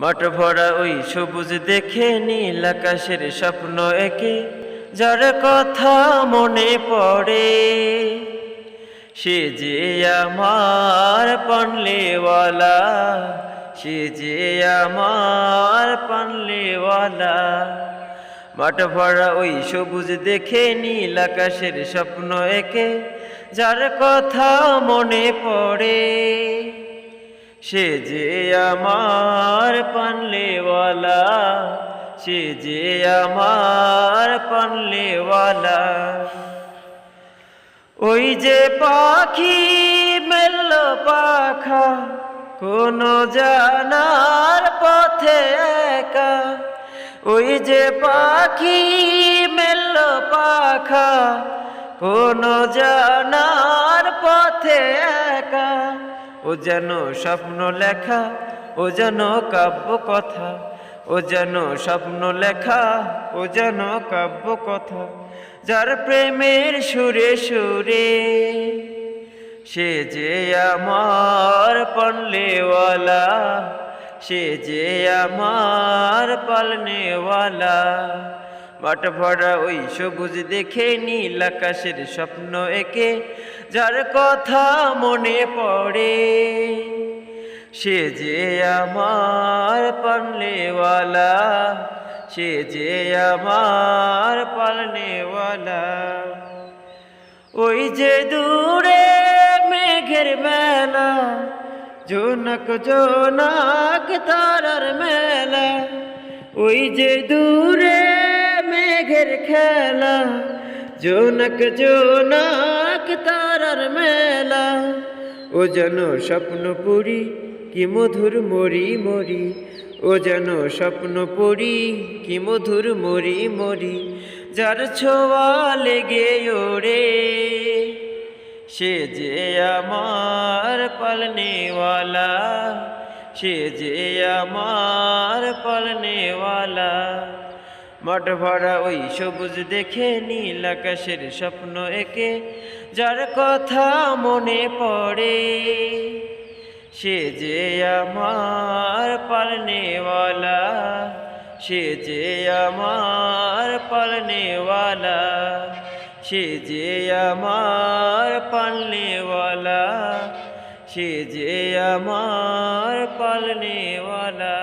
মাঠ ভরা ওই সবুজ দেখে নীল আকাশের স্বপ্ন একে, যার কথা মনে পড়ে। সে যে আমার পানলেওয়ালা, সে যে আমার পানলেওয়ালা। মাঠ ভরা ওই সবুজ দেখে নীল আকাশের স্বপ্ন একে, যার কথা মনে পড়ে। সে যে আমার পানলেওয়ালা, সে যে আমার পানলেওয়ালা। ওই যে পাখি মেলল পাখা, কোন জানার পথে একা। ওই যে পাখি মেলল পাখা, কোন জানার পথে একা। ও যেন স্বপ্ন লেখা, ও যেন কাব্য কথা, ও যেন স্বপ্ন লেখা, ও যেন কাব্য কথা। যার প্রেমের সুরে সুরে, সে যে আমার পানলেওয়ালা সে যে আমার পালনেওয়ালা মাঠ ভরা ওই সবুজ দেখে নীল আকাশের স্বপ্ন একে, যার কথা মনে পড়ে। সে যে আমার পালনেওয়ালা, সে যে আমার পালনেওয়ালা। ওই যে দূরে মেঘের মেলা, জোনক জোনাক তারার মেলা। ওই যে দূরে মেঘের খেলা, জোনক জোনাক তারার মেলা। ও যেন স্বপ্ন পুরি কি মধুর মরি মরি। ও যেন স্বপ্ন পড়ি কি মধুর মরি মরি। যার ছোঁয়া লেগে ওরে, সে যে আমার পালনেওয়ালা। সে যে আমার পালনেওয়ালা। মাঠ ভরা ওই সবুজ দেখে নীল আকাশের স্বপ্ন একে, যার কথা মনে পড়ে। সে যে আমার পালনেওয়ালা, সে যে আমার পালনেওয়ালা, সে যে আমার পালনেওয়ালা, সে যে আমার পালনেওয়ালা।